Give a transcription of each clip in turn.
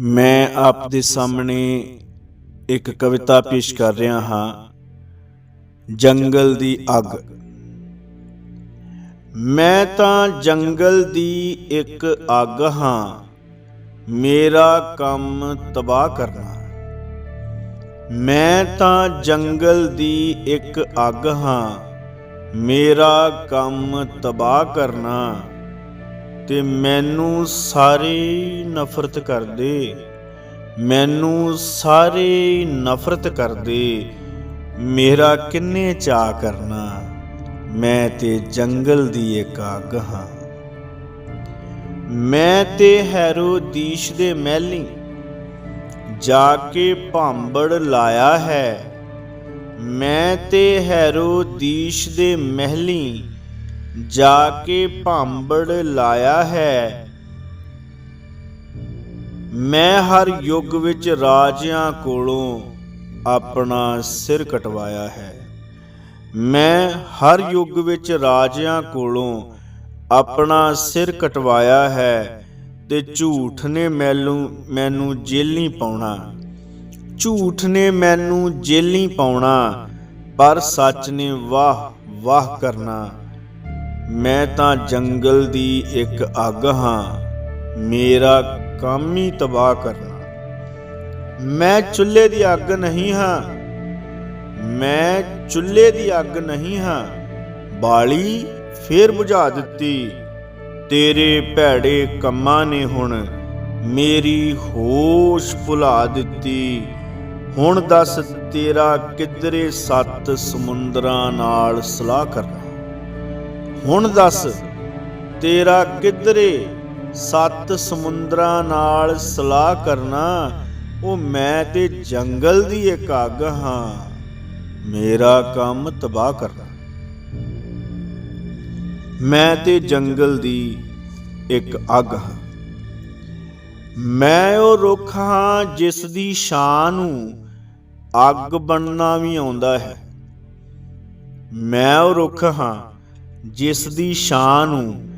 ਮੈਂ ਆਪ ਦੇ ਸਾਹਮਣੇ ਇੱਕ ਕਵਿਤਾ ਪੇਸ਼ ਕਰ ਰਿਹਾ ਹਾਂ, ਜੰਗਲ ਦੀ ਅੱਗ। ਮੈਂ ਤਾਂ ਜੰਗਲ ਦੀ ਇੱਕ ਅੱਗ ਹਾਂ, ਮੇਰਾ ਕੰਮ ਤਬਾਹ ਕਰਨਾ। ਮੈਂ ਤਾਂ ਜੰਗਲ ਦੀ ਇੱਕ ਅੱਗ ਹਾਂ, ਮੇਰਾ ਕੰਮ ਤਬਾਹ ਕਰਨਾ। ਤੇ ਮੈਨੂੰ ਸਾਰੇ ਨਫ਼ਰਤ ਕਰਦੇ। ਮੈਨੂੰ ਸਾਰੇ ਨਫ਼ਰਤ ਕਰਦੇ। ਮੇਰਾ ਕਿੰਨੇ ਚਾਹ ਕਰਨਾ। ਮੈਂ ਤੇ ਜੰਗਲ ਦੀ ਇੱਕ ਅੱਗ ਹਾਂ। ਮੈਂ ਤੇ ਹੈਰੋਦੀਸ਼ ਦੇ ਮਹਿਲੀ। ਜਾ ਕੇ ਭਾਂਬੜ ਲਾਇਆ ਹੈ। ਮੈਂ ਤੇ ਹੈਰੋਦੀਸ਼ ਦੇ ਮਹਿਲੀ। ਜਾ ਕੇ ਭਾਂਬੜ ਲਾਇਆ ਹੈ। ਮੈਂ ਹਰ ਯੁੱਗ ਵਿੱਚ ਰਾਜਿਆਂ ਕੋਲੋਂ ਆਪਣਾ ਸਿਰ ਕਟਵਾਇਆ ਹੈ। ਮੈਂ ਹਰ ਯੁੱਗ ਵਿੱਚ ਰਾਜਿਆਂ ਕੋਲੋਂ ਆਪਣਾ ਸਿਰ ਕਟਵਾਇਆ ਹੈ ਤੇ ਝੂਠ ਨੇ ਮੈਨੂੰ ਮੈਨੂੰ ਜੇਲੀ ਪਾਉਣਾ। ਝੂਠ ਨੇ ਮੈਨੂੰ ਜੇਲੀ ਪਾਉਣਾ, ਪਰ ਸੱਚ ਨੇ ਵਾਹ ਵਾਹ ਕਰਨਾ। ਮੈਂ ਤਾਂ ਜੰਗਲ ਦੀ ਇੱਕ ਅੱਗ ਹਾਂ। ਮੇਰਾ ਕੰਮ ਹੀ ਤਬਾਹ ਕਰਨਾ। ਮੈਂ ਚੁੱਲ੍ਹੇ ਦੀ ਅੱਗ ਨਹੀਂ ਹਾਂ। ਮੈਂ ਚੁੱਲ੍ਹੇ ਦੀ ਅੱਗ ਨਹੀਂ ਹਾਂ। ਬਾਲੀ ਫੇਰ ਬੁਝਾ ਦਿੱਤੀ। ਤੇਰੇ ਭੈੜੇ ਕੰਮਾਂ ਨੇ ਹੁਣ ਮੇਰੀ ਹੋਸ਼ ਭੁਲਾ ਦਿੱਤੀ। ਹੁਣ ਦੱਸ ਤੇਰਾ ਕਿਧਰੇ ਸੱਤ ਸਮੁੰਦਰਾਂ ਨਾਲ ਸਲਾਹ ਕਰਨਾ। ਹੁਣ ਦੱਸ, ਤੇਰਾ ਕਿਧਰੇ ਸੱਤ ਸਮੁੰਦਰਾਂ ਨਾਲ ਸਲਾਹ ਕਰਨਾ, ਉਹ ਮੈਂ ਤੇ ਜੰਗਲ ਦੀ ਇੱਕ ਅੱਗ ਹਾਂ, ਮੇਰਾ ਕੰਮ ਤਬਾਹ ਕਰਨਾ। ਮੈਂ ਤੇ ਜੰਗਲ ਦੀ ਇੱਕ ਅੱਗ ਹਾਂ। ਮੈਂ ਉਹ ਰੁੱਖ ਹਾਂ ਜਿਸ ਦੀ ਸ਼ਾਨ ਨੂੰ ਅੱਗ ਬਣਨਾ ਵੀ ਆਉਂਦਾ ਹੈ। ਮੈਂ ਉਹ ਰੁੱਖ ਹਾਂ ਜਿਸ ਦੀ ਸ਼ਾਨ ਨੂੰ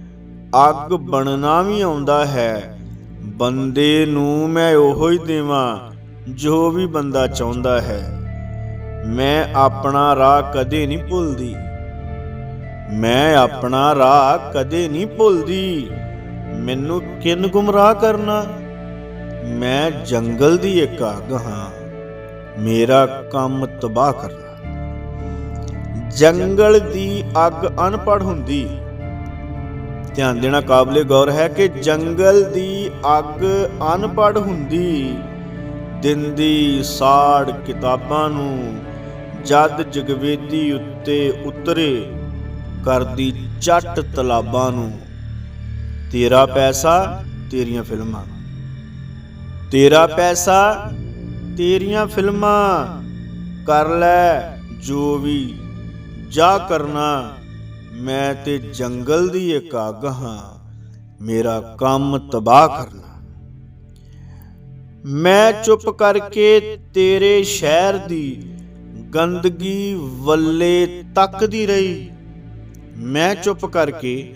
ਅੱਗ ਬਣਨਾ ਵੀ ਆਉਂਦਾ ਹੈ, ਬੰਦੇ ਨੂੰ ਮੈਂ ਉਹੋ ਹੀ ਦੇਵਾਂ ਜੋ ਵੀ ਬੰਦਾ ਚਾਹੁੰਦਾ ਹੈ। ਮੈਂ ਆਪਣਾ ਰਾਹ ਕਦੇ ਨਹੀਂ ਭੁੱਲਦੀ। ਮੈਂ ਆਪਣਾ ਰਾਹ ਕਦੇ ਨਹੀਂ ਭੁੱਲਦੀ। ਮੈਨੂੰ ਕਿੰਨ ਗੁੰਮਰਾਹ ਕਰਨਾ? ਮੈਂ ਜੰਗਲ ਦੀ ਇੱਕ ਅੱਗ ਹਾਂ। ਮੇਰਾ ਕੰਮ ਤਬਾਹ ਕਰਨਾ। ਜੰਗਲ ਦੀ ਅੱਗ ਅਨਪੜ ਹੁੰਦੀ। ਧਿਆਨ ਦੇਣਾ ਕਾਬਲੇ ਗੌਰ ਹੈ ਕਿ ਜੰਗਲ ਦੀ ਅੱਗ ਅਨਪੜ ਹੁੰਦੀ। ਦਿੰਦੀ ਸਾੜ ਕਿਤਾਬਾਂ ਨੂੰ ਜਦ ਜਗਵੇਦੀ ਉੱਤੇ ਉਤਰੇ ਕਰਦੀ ਚੱਟ ਤਲਾਬਾਂ ਨੂੰ। ਤੇਰਾ ਪੈਸਾ, ਤੇਰੀਆਂ ਫਿਲਮਾਂ। ਤੇਰਾ ਪੈਸਾ, ਤੇਰੀਆਂ ਫਿਲਮਾਂ। ਕਰ ਲੈ ਜੋ ਵੀ ਜਾ ਕਰਨਾ, ਮੈਂ ਤੇ ਜੰਗਲ ਦੀ ਇੱਕ ਅੱਗ ਹਾਂ। ਮੇਰਾ ਕੰਮ ਤਬਾਹ ਕਰਨਾ। ਮੈਂ ਚੁੱਪ ਕਰਕੇ ਤੇਰੇ ਸ਼ਹਿਰ ਦੀ ਗੰਦਗੀ ਵੱਲੇ ਤੱਕਦੀ ਰਹੀ। ਮੈਂ ਚੁੱਪ ਕਰਕੇ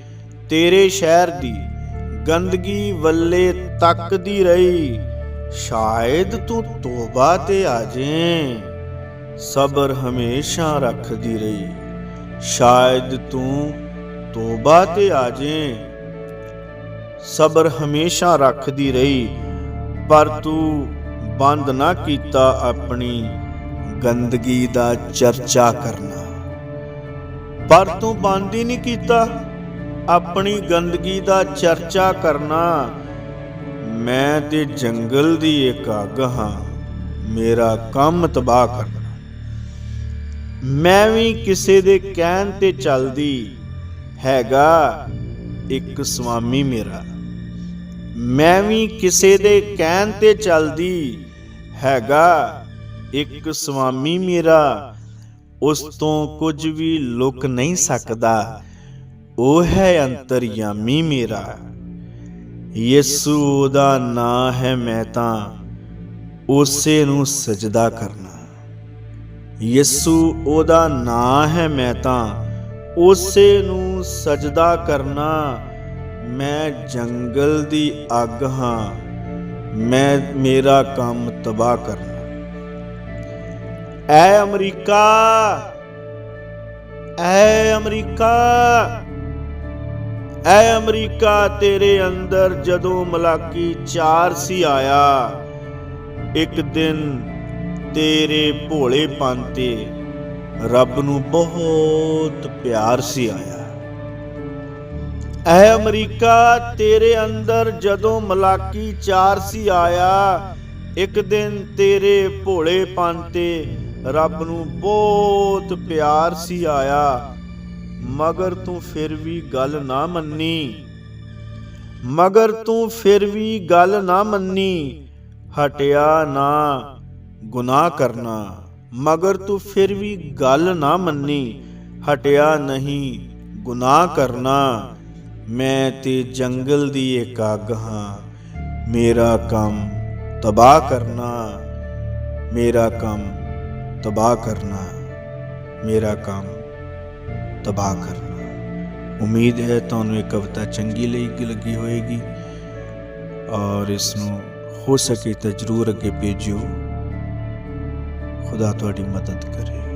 ਤੇਰੇ ਸ਼ਹਿਰ ਦੀ ਗੰਦਗੀ ਵੱਲੇ ਤੱਕਦੀ ਰਹੀ। ਸ਼ਾਇਦ ਤੂੰ ਤੋਬਾ ਤੇ ਆ ਜੇ ਸਬਰ ਹਮੇਸ਼ਾ ਰੱਖਦੀ ਰਹੀ। ਸ਼ਾਇਦ ਤੂੰ ਤੋਬਾ ਤੇ ਆ ਜੇ ਸਬਰ ਹਮੇਸ਼ਾ ਰੱਖਦੀ ਰਹੀ, ਪਰ ਤੂੰ ਬੰਦ ਨਾ ਕੀਤਾ ਆਪਣੀ ਗੰਦਗੀ ਦਾ ਚਰਚਾ ਕਰਨਾ। ਪਰ ਤੂੰ ਬੰਦ ਹੀ ਨਹੀਂ ਕੀਤਾ ਆਪਣੀ ਗੰਦਗੀ ਦਾ ਚਰਚਾ ਕਰਨਾ। ਮੈਂ ਤੇ ਜੰਗਲ ਦੀ ਇੱਕ ਅੱਗ ਹਾਂ, ਮੇਰਾ ਕੰਮ ਤਬਾਹ ਕਰਨਾ। ਮੈਂ ਵੀ ਕਿਸੇ ਦੇ ਕਹਿਣ ਤੇ ਚੱਲਦੀ ਹੈਗਾ ਇੱਕ ਸੁਆਮੀ ਮੇਰਾ। ਮੈਂ ਵੀ ਕਿਸੇ ਦੇ ਕਹਿਣ ਤੇ ਚੱਲਦੀ ਹੈਗਾ ਇੱਕ ਸੁਆਮੀ ਮੇਰਾ। ਉਸ ਤੋਂ ਕੁਝ ਵੀ ਲੁਕ ਨਹੀਂ ਸਕਦਾ, ਉਹ ਹੈ ਅੰਤਰਯਾਮੀ ਮੇਰਾ। ਯਿਸੂ ਦਾ ਨਾਂ ਹੈ ਮੈਂ ਤਾਂ, ਉਸੇ ਨੂੰ ਸਜਦਾ ਕਰਨਾ। ਯਿਸੂ ਉਹਦਾ ਨਾਂ ਹੈ, ਮੈਂ ਤਾਂ ਉਸੇ ਨੂੰ ਸਜਦਾ ਕਰਨਾ। ਮੈਂ ਜੰਗਲ ਦੀ ਅੱਗ ਹਾਂ, ਮੈਂ ਮੇਰਾ ਕੰਮ ਤਬਾਹ ਕਰਨਾ। ਐ ਅਮਰੀਕਾ ਐ ਅਮਰੀਕਾ ਐ ਅਮਰੀਕਾ ਤੇਰੇ ਅੰਦਰ ਜਦੋਂ ਮਲਾਕੀ ਚਾਰ ਸੀ ਆਇਆ, ਇੱਕ ਦਿਨ ਤੇਰੇ ਭੋਲੇਪਨ ਤੇ ਰੱਬ ਨੂੰ ਬਹੁਤ ਪਿਆਰ ਸੀ ਆਇਆ। ਐ ਅਮਰੀਕਾ ਤੇਰੇ ਅੰਦਰ ਜਦੋਂ ਮਲਾਕੀ ਚਾਰ ਸੀ ਆਇਆ, ਇੱਕ ਦਿਨ ਤੇਰੇ ਭੋਲੇਪਨ ਤੇ ਰੱਬ ਨੂੰ ਬਹੁਤ ਪਿਆਰ ਸੀ ਆਇਆ, ਮਗਰ ਤੂੰ ਫਿਰ ਵੀ ਗੱਲ ਨਾ ਮੰਨੀ। ਮਗਰ ਤੂੰ ਫਿਰ ਵੀ ਗੱਲ ਨਾ ਮੰਨੀ, ਹਟਿਆ ਨਾ। ਗੁਨਾਹ ਕਰਨਾ, ਮਗਰ ਤੂੰ ਫਿਰ ਵੀ ਗੱਲ ਨਾ ਮੰਨੀ, ਹਟਿਆ ਨਹੀਂ, ਗੁਨਾਹ ਕਰਨਾ। ਮੈਂ ਤੇ ਜੰਗਲ ਦੀ ਇੱਕ ਅੱਗ ਹਾਂ, ਮੇਰਾ ਕੰਮ ਤਬਾਹ ਕਰਨਾ। ਮੇਰਾ ਕੰਮ ਤਬਾਹ ਕਰਨਾ, ਮੇਰਾ ਕੰਮ ਤਬਾਹ ਕਰਨਾ। ਉਮੀਦ ਹੈ ਤੁਹਾਨੂੰ ਇਹ ਕਵਿਤਾ ਚੰਗੀ ਲਈ ਲੱਗੀ ਹੋਵੇਗੀ ਔਰ ਇਸ ਨੂੰ ਹੋ ਸਕੇ ਤਾਂ ਜਰੂਰ ਅੱਗੇ ਭੇਜਿਓ। ਖੁਦਾ ਤੁਹਾਡੀ ਮਦਦ ਕਰੇ।